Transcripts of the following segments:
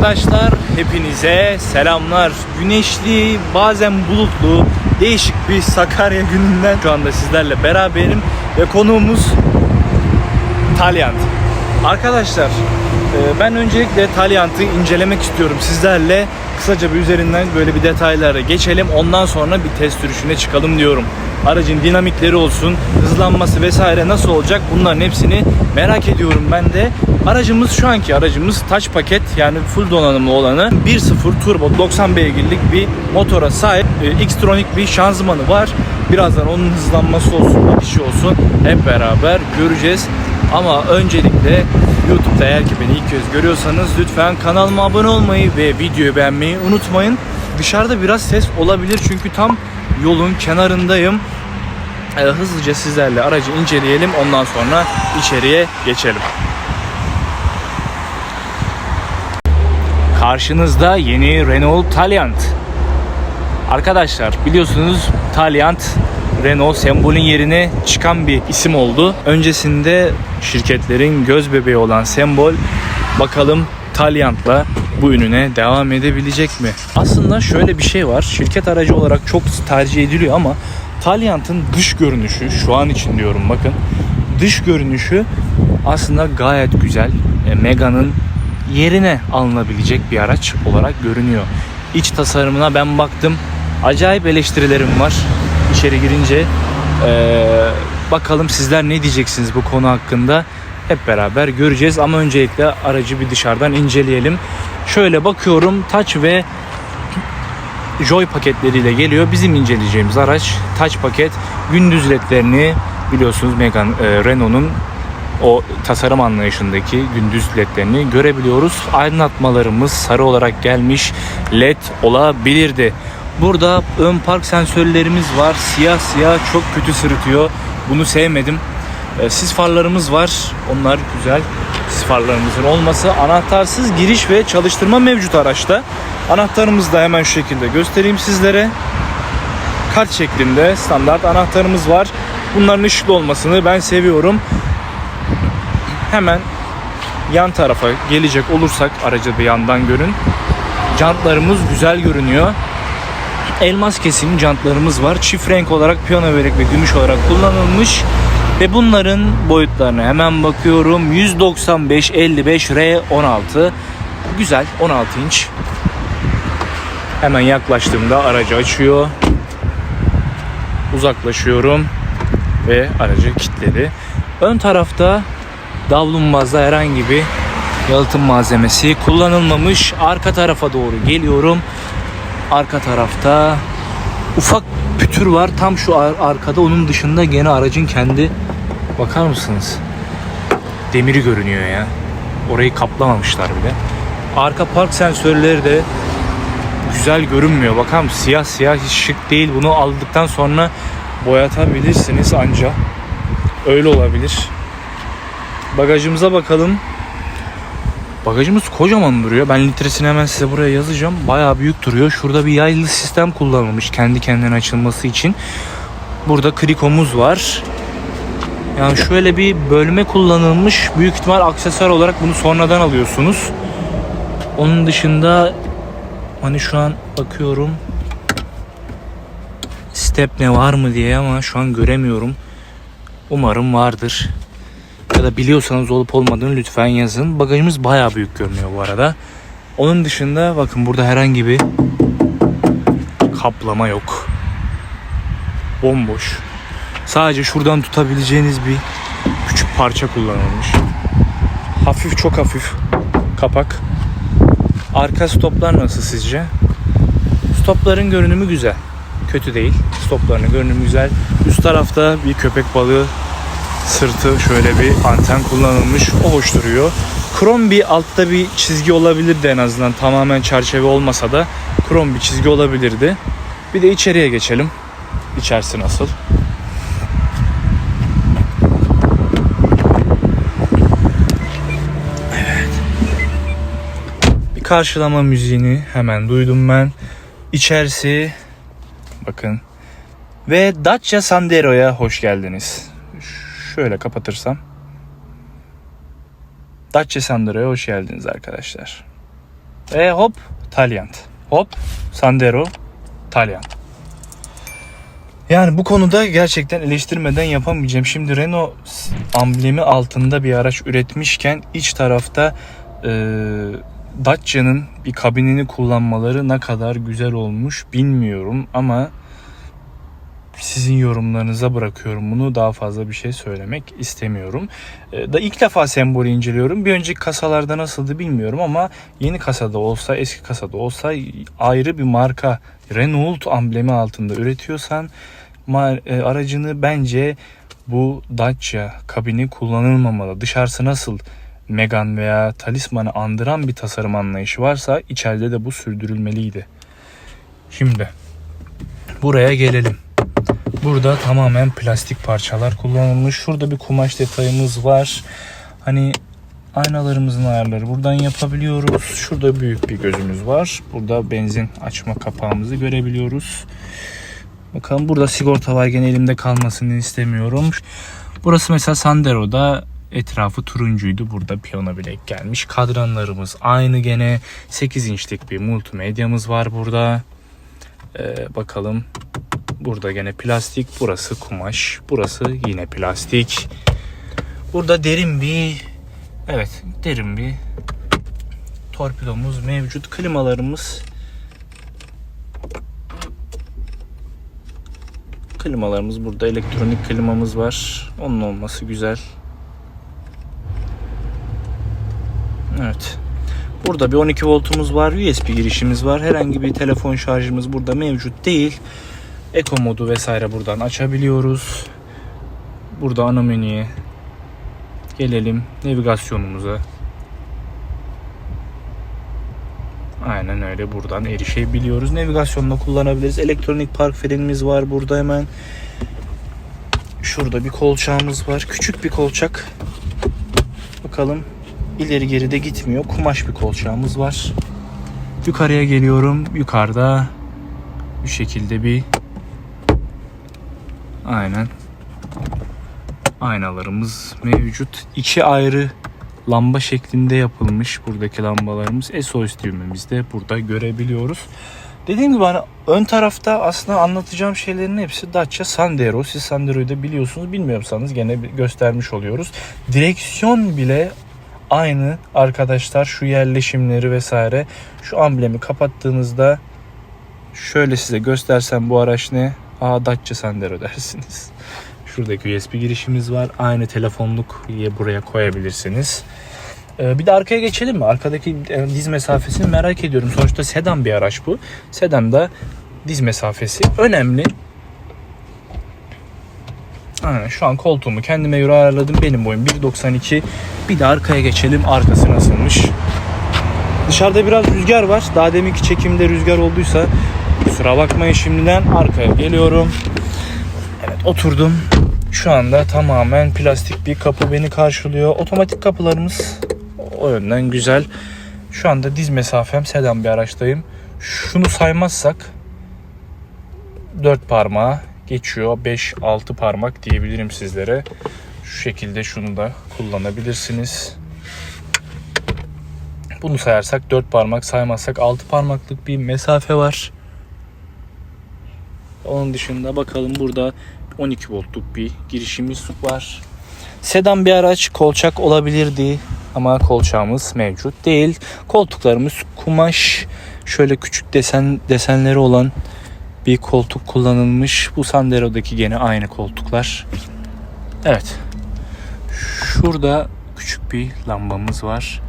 Arkadaşlar hepinize selamlar. Güneşli, bazen bulutlu, değişik bir Sakarya gününden şu anda sizlerle beraberim ve konuğumuz Talyant. Arkadaşlar e, ben öncelikle Talyant'ı incelemek istiyorum sizlerle. Kısaca bir üzerinden böyle bir detaylara geçelim. Ondan sonra bir test sürüşüne çıkalım diyorum. Aracın dinamikleri olsun, hızlanması vesaire nasıl olacak bunların hepsini merak ediyorum ben de. Aracımız şu anki aracımız taç paket yani full donanımlı olanı 1.0 turbo 90 beygirlik bir motora sahip. E, Xtronic bir şanzımanı var. Birazdan onun hızlanması olsun, gidişi olsun hep beraber göreceğiz. Ama öncelikle YouTube'da eğer ki beni ilk kez görüyorsanız lütfen kanalıma abone olmayı ve videoyu beğenmeyi unutmayın. Dışarıda biraz ses olabilir çünkü tam yolun kenarındayım. Ee, hızlıca sizlerle aracı inceleyelim ondan sonra içeriye geçelim. Karşınızda yeni Renault Taliant. Arkadaşlar biliyorsunuz Taliant Renault sembolün yerine çıkan bir isim oldu. Öncesinde şirketlerin göz bebeği olan sembol bakalım Taliant'la bu ününe devam edebilecek mi? Aslında şöyle bir şey var. Şirket aracı olarak çok tercih ediliyor ama Taliant'ın dış görünüşü şu an için diyorum bakın. Dış görünüşü aslında gayet güzel. E, Mega'nın yerine alınabilecek bir araç olarak görünüyor. İç tasarımına ben baktım. Acayip eleştirilerim var içeri girince. Ee, bakalım sizler ne diyeceksiniz bu konu hakkında? Hep beraber göreceğiz ama öncelikle aracı bir dışarıdan inceleyelim. Şöyle bakıyorum Touch ve Joy paketleriyle geliyor. Bizim inceleyeceğimiz araç Touch paket. Gündüz ledlerini biliyorsunuz Megane, e, Renault'un o tasarım anlayışındaki gündüz ledlerini görebiliyoruz. Aydınlatmalarımız sarı olarak gelmiş led olabilirdi. Burada ön park sensörlerimiz var. Siyah siyah çok kötü sırıtıyor. Bunu sevmedim. E, Sis farlarımız var. Onlar güzel. Sis farlarımızın olması. Anahtarsız giriş ve çalıştırma mevcut araçta. Anahtarımızı da hemen şu şekilde göstereyim sizlere. Kart şeklinde standart anahtarımız var. Bunların ışıklı olmasını ben seviyorum. Hemen yan tarafa gelecek olursak aracı bir yandan görün. Jantlarımız güzel görünüyor. Elmas kesim jantlarımız var. Çift renk olarak piyano vererek ve gümüş olarak kullanılmış. Ve bunların boyutlarına hemen bakıyorum. 195 55 R16. Güzel 16 inç. Hemen yaklaştığımda aracı açıyor. Uzaklaşıyorum ve aracı kilitledi. Ön tarafta davlumbazda herhangi bir yalıtım malzemesi kullanılmamış. Arka tarafa doğru geliyorum. Arka tarafta ufak pütür var. Tam şu ar- arkada onun dışında gene aracın kendi bakar mısınız? Demiri görünüyor ya. Orayı kaplamamışlar bile. Arka park sensörleri de güzel görünmüyor. Bakar? Siyah siyah hiç şık değil. Bunu aldıktan sonra boyatabilirsiniz anca. Öyle olabilir. Bagajımıza bakalım. Bagajımız kocaman duruyor. Ben litresini hemen size buraya yazacağım. Bayağı büyük duruyor. Şurada bir yaylı sistem kullanılmış kendi kendine açılması için. Burada krikomuz var. Yani şöyle bir bölme kullanılmış. Büyük ihtimal aksesuar olarak bunu sonradan alıyorsunuz. Onun dışında hani şu an bakıyorum step ne var mı diye ama şu an göremiyorum. Umarım vardır. Ya da biliyorsanız olup olmadığını lütfen yazın. Bagajımız bayağı büyük görünüyor bu arada. Onun dışında bakın burada herhangi bir kaplama yok. Bomboş. Sadece şuradan tutabileceğiniz bir küçük parça kullanılmış. Hafif çok hafif kapak. Arka stoplar nasıl sizce? Stopların görünümü güzel. Kötü değil. Stoplarının görünümü güzel. Üst tarafta bir köpek balığı sırtı şöyle bir anten kullanılmış. O hoş. Krom bir altta bir çizgi olabilirdi en azından. Tamamen çerçeve olmasa da krom bir çizgi olabilirdi. Bir de içeriye geçelim. İçerisi nasıl? Evet. Bir karşılama müziğini hemen duydum ben. İçerisi bakın ve Dacia Sandero'ya hoş geldiniz. Şöyle kapatırsam. Dacia Sandero'ya hoş geldiniz arkadaşlar. Ve hop Taliant. Hop Sandero Taliant. Yani bu konuda gerçekten eleştirmeden yapamayacağım. Şimdi Renault amblemi altında bir araç üretmişken iç tarafta e, Dacia'nın bir kabinini kullanmaları ne kadar güzel olmuş bilmiyorum ama sizin yorumlarınıza bırakıyorum bunu. Daha fazla bir şey söylemek istemiyorum. E, da ilk defa sembolü inceliyorum. Bir önceki kasalarda nasıldı bilmiyorum ama yeni kasada olsa, eski kasada olsa ayrı bir marka Renault amblemi altında üretiyorsan e, aracını bence bu Dacia kabini kullanılmamalı. Dışarısı nasıl Megane veya Talisman'ı andıran bir tasarım anlayışı varsa içeride de bu sürdürülmeliydi. Şimdi buraya gelelim. Burada tamamen plastik parçalar kullanılmış. Şurada bir kumaş detayımız var. Hani aynalarımızın ayarları buradan yapabiliyoruz. Şurada büyük bir gözümüz var. Burada benzin açma kapağımızı görebiliyoruz. Bakalım burada sigorta var gene elimde kalmasını istemiyorum. Burası mesela Sandero'da etrafı turuncuydu. Burada piyano bilek gelmiş. Kadranlarımız aynı gene. 8 inçlik bir multimedyamız var burada. Ee, bakalım. Burada gene plastik. Burası kumaş. Burası yine plastik. Burada derin bir evet derin bir torpidomuz mevcut. Klimalarımız Klimalarımız burada. Elektronik klimamız var. Onun olması güzel. Evet. Burada bir 12 voltumuz var. USB girişimiz var. Herhangi bir telefon şarjımız burada mevcut değil. Eco modu vesaire buradan açabiliyoruz. Burada ana menüye gelelim. Navigasyonumuza. Aynen öyle buradan erişebiliyoruz. Navigasyonla kullanabiliriz. Elektronik park frenimiz var burada hemen. Şurada bir kolçağımız var. Küçük bir kolçak. Bakalım ileri geri de gitmiyor. Kumaş bir kolçağımız var. Yukarıya geliyorum. Yukarıda bu şekilde bir aynen aynalarımız mevcut. İki ayrı lamba şeklinde yapılmış buradaki lambalarımız. SOS düğmemizi de burada görebiliyoruz. Dediğim gibi hani ön tarafta aslında anlatacağım şeylerin hepsi Dacia Sandero. Siz Sandero'yu da biliyorsunuz. Bilmiyorsanız gene göstermiş oluyoruz. Direksiyon bile aynı arkadaşlar. Şu yerleşimleri vesaire. Şu amblemi kapattığınızda şöyle size göstersem bu araç ne? Aa Dacia Sandero dersiniz. Şuradaki USB girişimiz var. Aynı telefonluk buraya koyabilirsiniz. Ee, Bir de arkaya geçelim mi? Arkadaki e, diz mesafesini merak ediyorum. Sonuçta sedan bir araç bu. Sedanda diz mesafesi önemli. Şu an koltuğumu kendime göre ayarladım. Benim boyum 1.92. Bir de arkaya geçelim. Arkası nasılmış? Dışarıda biraz rüzgar var. Daha deminki çekimde rüzgar olduysa kusura bakmayın şimdiden. Arkaya geliyorum. Evet oturdum. Şu anda tamamen plastik bir kapı beni karşılıyor. Otomatik kapılarımız o yönden güzel. Şu anda diz mesafem sedan bir araçtayım. Şunu saymazsak 4 parmağı geçiyor. 5-6 parmak diyebilirim sizlere. Şu şekilde şunu da kullanabilirsiniz. Bunu sayarsak 4 parmak saymazsak 6 parmaklık bir mesafe var. Onun dışında bakalım burada 12 voltluk bir girişimiz var. Sedan bir araç kolçak olabilirdi ama kolçağımız mevcut değil. Koltuklarımız kumaş şöyle küçük desen desenleri olan bir koltuk kullanılmış. Bu Sandero'daki gene aynı koltuklar. Evet. Şurada küçük bir lambamız var.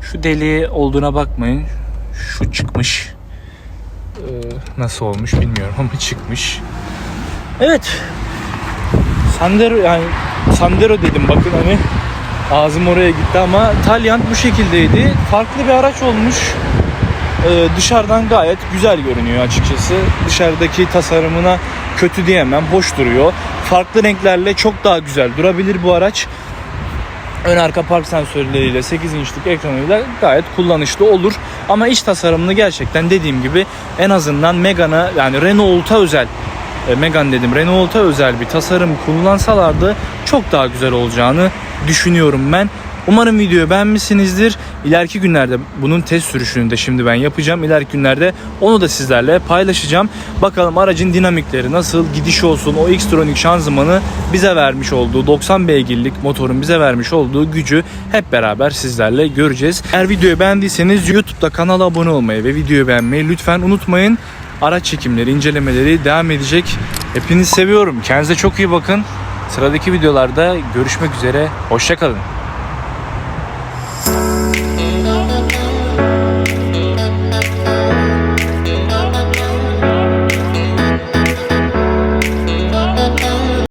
Şu deliği olduğuna bakmayın. Şu çıkmış. Ee, nasıl olmuş bilmiyorum ama çıkmış. Evet. Sandero yani Sandero dedim bakın hani ağzım oraya gitti ama Taliant bu şekildeydi. Farklı bir araç olmuş. Ee, dışarıdan gayet güzel görünüyor açıkçası. Dışarıdaki tasarımına kötü diyemem. Hoş duruyor. Farklı renklerle çok daha güzel durabilir bu araç. Ön arka park sensörleriyle 8 inçlik ekranıyla gayet kullanışlı olur. Ama iç tasarımını gerçekten dediğim gibi en azından Megane'a yani Renault'a özel e, Megane dedim Renault'a özel bir tasarım kullansalardı çok daha güzel olacağını düşünüyorum ben. Umarım videoyu beğenmişsinizdir. İleriki günlerde bunun test sürüşünü de şimdi ben yapacağım. İleriki günlerde onu da sizlerle paylaşacağım. Bakalım aracın dinamikleri nasıl, gidiş olsun, o X-Tronic şanzımanı bize vermiş olduğu 90 beygirlik motorun bize vermiş olduğu gücü hep beraber sizlerle göreceğiz. Eğer videoyu beğendiyseniz YouTube'da kanala abone olmayı ve videoyu beğenmeyi lütfen unutmayın. Araç çekimleri, incelemeleri devam edecek. Hepinizi seviyorum. Kendinize çok iyi bakın. Sıradaki videolarda görüşmek üzere. Hoşçakalın.